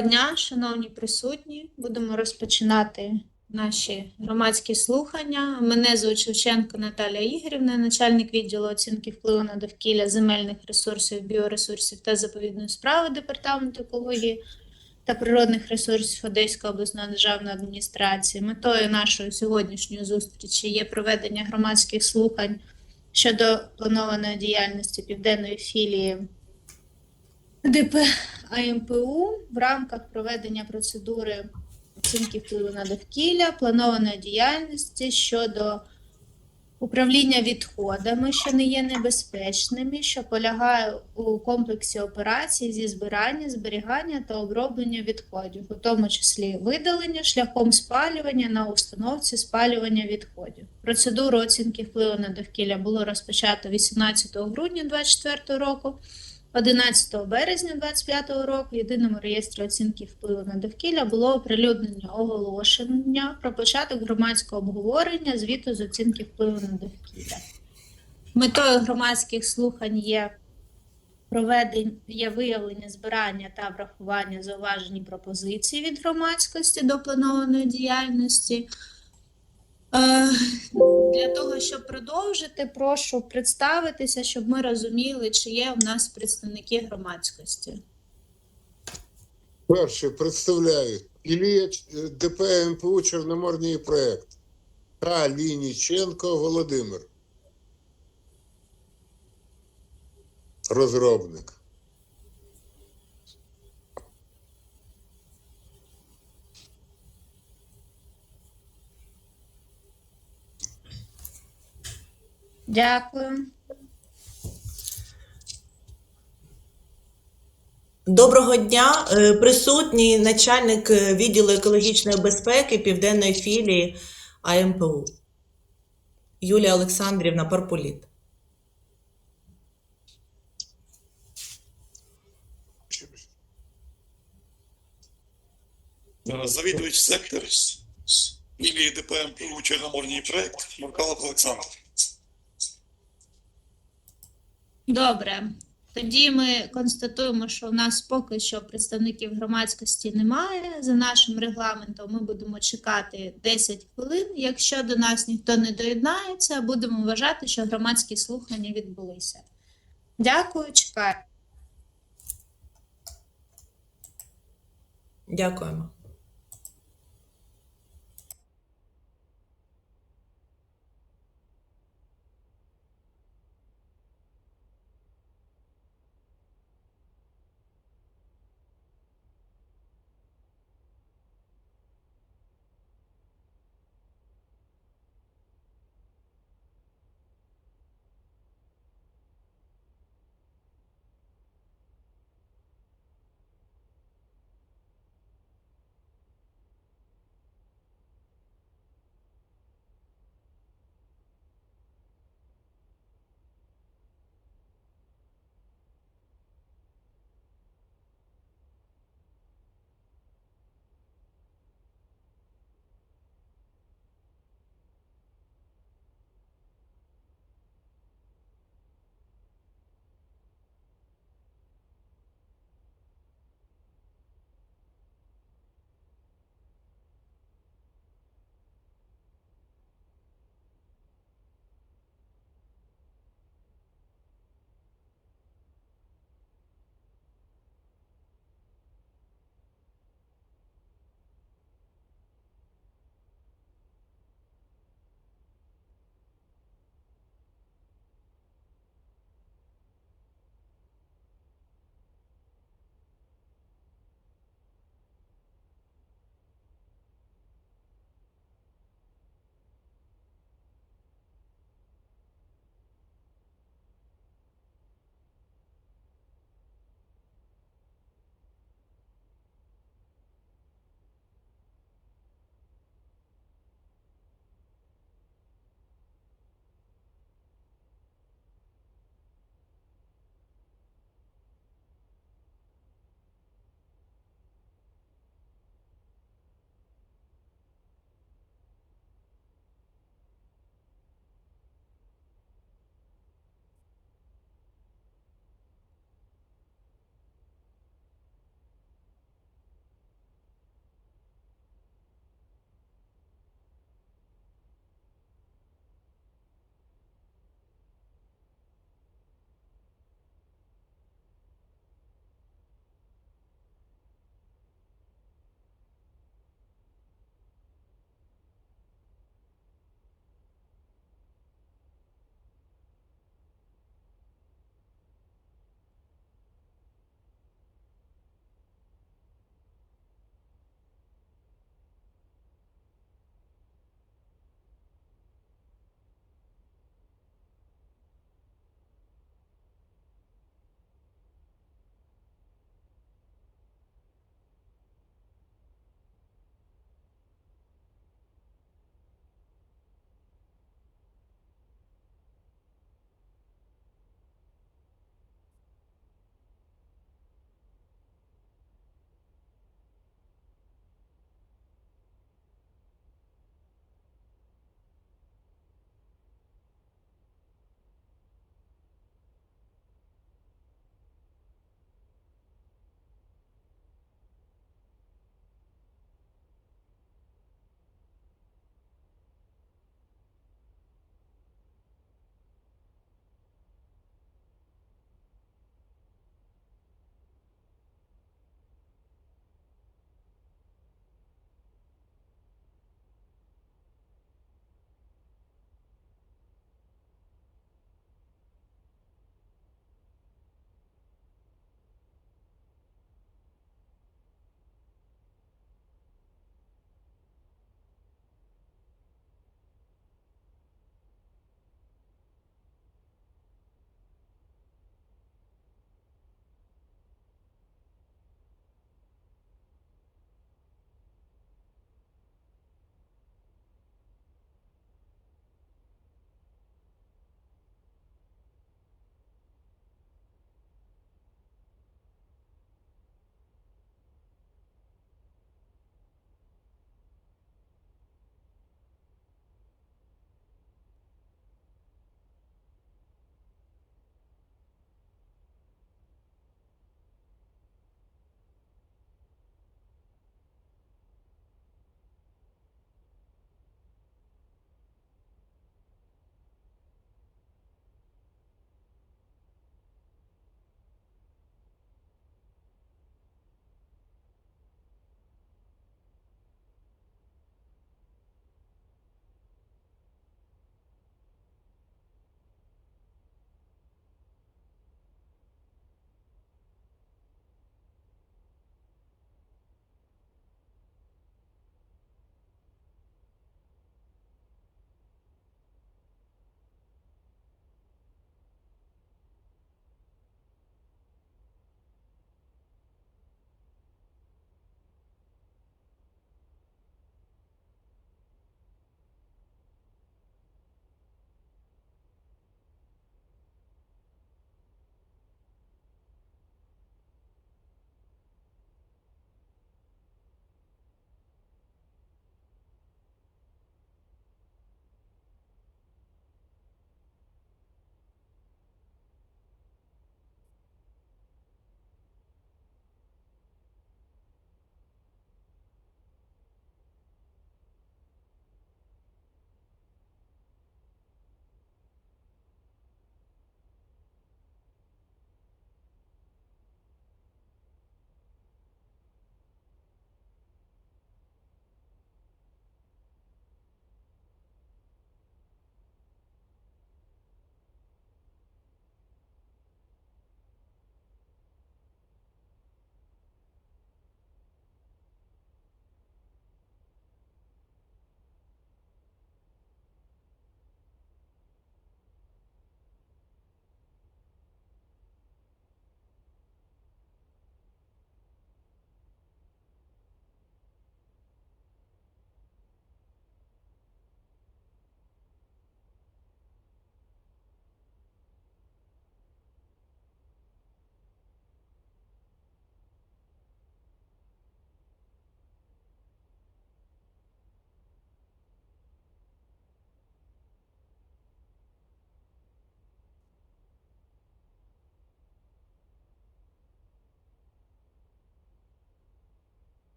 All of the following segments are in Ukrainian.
дня, шановні присутні. Будемо розпочинати наші громадські слухання. Мене звуть Шевченко Наталія Ігорівна, начальник відділу оцінки впливу на довкілля земельних ресурсів, біоресурсів та заповідної справи Департаменту екології та природних ресурсів Одеської обласної державної адміністрації. Метою нашої сьогоднішньої зустрічі є проведення громадських слухань щодо планованої діяльності південної філії ДП АМПУ в рамках проведення процедури оцінки впливу на довкілля, планованої діяльності щодо управління відходами, що не є небезпечними, що полягає у комплексі операцій зі збирання, зберігання та оброблення відходів, у тому числі видалення шляхом спалювання на установці спалювання відходів. Процедуру оцінки впливу на довкілля було розпочато 18 грудня 2024 року. 11 березня 2025 року в єдиному реєстрі оцінки впливу на довкілля було оприлюднено оголошення про початок громадського обговорення звіту з оцінки впливу на довкілля. Метою громадських слухань є проведення є виявлення збирання та врахування зауважень пропозицій від громадськості до планованої діяльності. Е, Для того, щоб продовжити, прошу представитися, щоб ми розуміли, чи є в нас представники громадськості. Перше представляю Ілія ДП МПУ Чорноморний проект та Лініченко Володимир. Розробник. Дякую. Доброго дня, Е, присутній начальник е, відділу екологічної безпеки Південної філії АМПУ Юлія Олександрівна Парполіт. Е, Завідувач сектор Ілії ДПМ Чорноморній проект Маркалов Олександр. Добре. Тоді ми констатуємо, що в нас поки що представників громадськості немає. За нашим регламентом ми будемо чекати 10 хвилин. Якщо до нас ніхто не доєднається, будемо вважати, що громадські слухання відбулися. Дякую, чекаю. Дякуємо.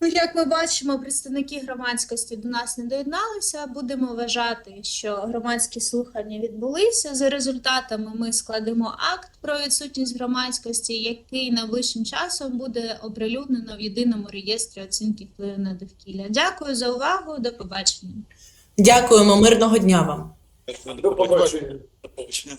Ну, як ми бачимо, представники громадськості до нас не доєдналися. Будемо вважати, що громадські слухання відбулися. За результатами ми складемо акт про відсутність громадськості, який найближчим часом буде оприлюднено в єдиному реєстрі оцінки впливу на довкілля. Дякую за увагу. До побачення. Дякуємо, мирного дня вам. До побачення. До побачення.